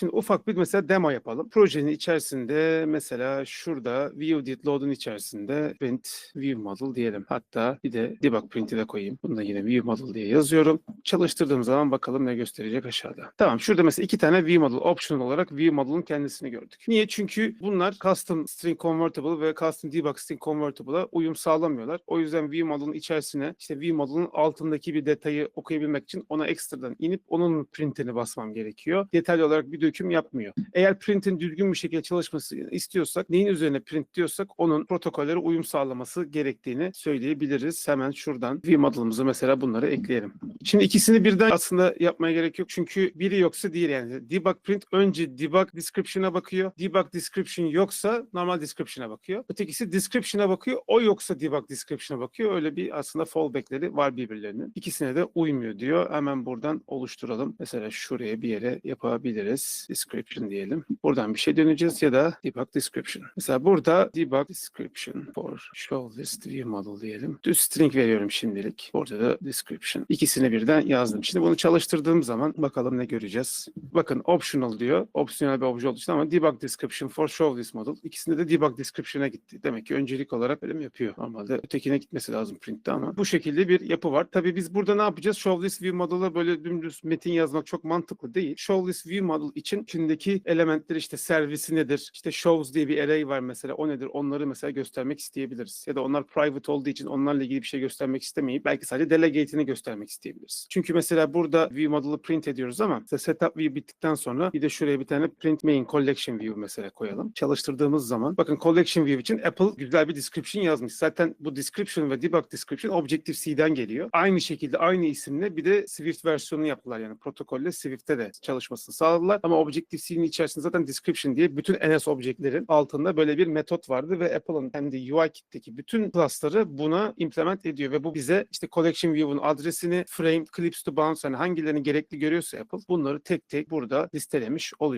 Şimdi ufak bir mesela demo yapalım. Projenin içerisinde mesela şurada view did load'un içerisinde print view model diyelim. Hatta bir de debug print'i de koyayım. Bunu da yine view model diye yazıyorum. Çalıştırdığım zaman bakalım ne gösterecek aşağıda. Tamam şurada mesela iki tane view model optional olarak view model'ın kendisini gördük. Niye? Çünkü bunlar custom string convertible ve custom debug string convertible'a uyum sağlamıyorlar. O yüzden view model'ın içerisine işte view model'ın altındaki bir detayı okuyabilmek için ona ekstradan inip onun printini basmam gerekiyor. Detaylı olarak bir döküm yapmıyor. Eğer printin düzgün bir şekilde çalışmasını istiyorsak neyin üzerine print diyorsak onun protokollere uyum sağlaması gerektiğini söyleyebiliriz. Hemen şuradan view model'ımıza mesela bunları ekleyelim. Şimdi ikisini birden aslında yapmaya gerek yok. Çünkü biri yoksa diğeri yani. Debug print önce debug description'a bakıyor. Debug description yoksa normal description'a bakıyor. Ötekisi description'a bakıyor. O yoksa debug description'a bakıyor. Öyle bir aslında fallback'leri var birbirlerinin. İkisine de uymuyor diyor. Hemen buradan oluşturalım. Mesela şuraya bir yere yapabiliriz. Description diyelim. Buradan bir şey döneceğiz ya da debug description. Mesela burada debug description for show list view model diyelim. Düz string veriyorum şimdilik. Burada da description. İkisini birden yazdım. Şimdi bunu çalıştırdığım zaman bakalım ne göreceğiz. Bakın optional diyor. Opsiyonel bir obje olduğu için ama debug description for show list model. İkisinde de debug description'a gitti. Demek ki öncelik olarak öyle mi yapıyor? Normalde ötekine gitmesi lazım printte ama bu şekilde bir yapı var. Tabii biz burada ne yapacağız? Show list view model'a böyle dümdüz metin yazmak çok mantıklı değil. Show list view model için içindeki elementler işte servisi nedir? İşte shows diye bir array var mesela o nedir? Onları mesela göstermek isteyebiliriz. Ya da onlar private olduğu için onlarla ilgili bir şey göstermek istemeyip belki sadece delegate'ini göstermek isteyebiliriz. Çünkü mesela burada view model'ı print ediyoruz ama setup view bittikten sonra bir de şuraya bir tane print main collection view mesela koyalım. Çalıştırdığımız zaman bakın collection view için Apple güzel bir description yazmış. Zaten bu description ve debug description Objective-C'den geliyor. Aynı şekilde aynı isimle bir de Swift versiyonunu yaptılar yani protokolle Swift'te de çalışmasını sağladılar. Ama Objective-C'nin içerisinde zaten description diye bütün NS objektlerin altında böyle bir metot vardı ve Apple'ın kendi UI kit'teki bütün class'ları buna implement ediyor ve bu bize işte collection view'un adresini, frame, clips to bounce hani hangilerini gerekli görüyorsa Apple bunları tek tek burada listelemiş oluyor.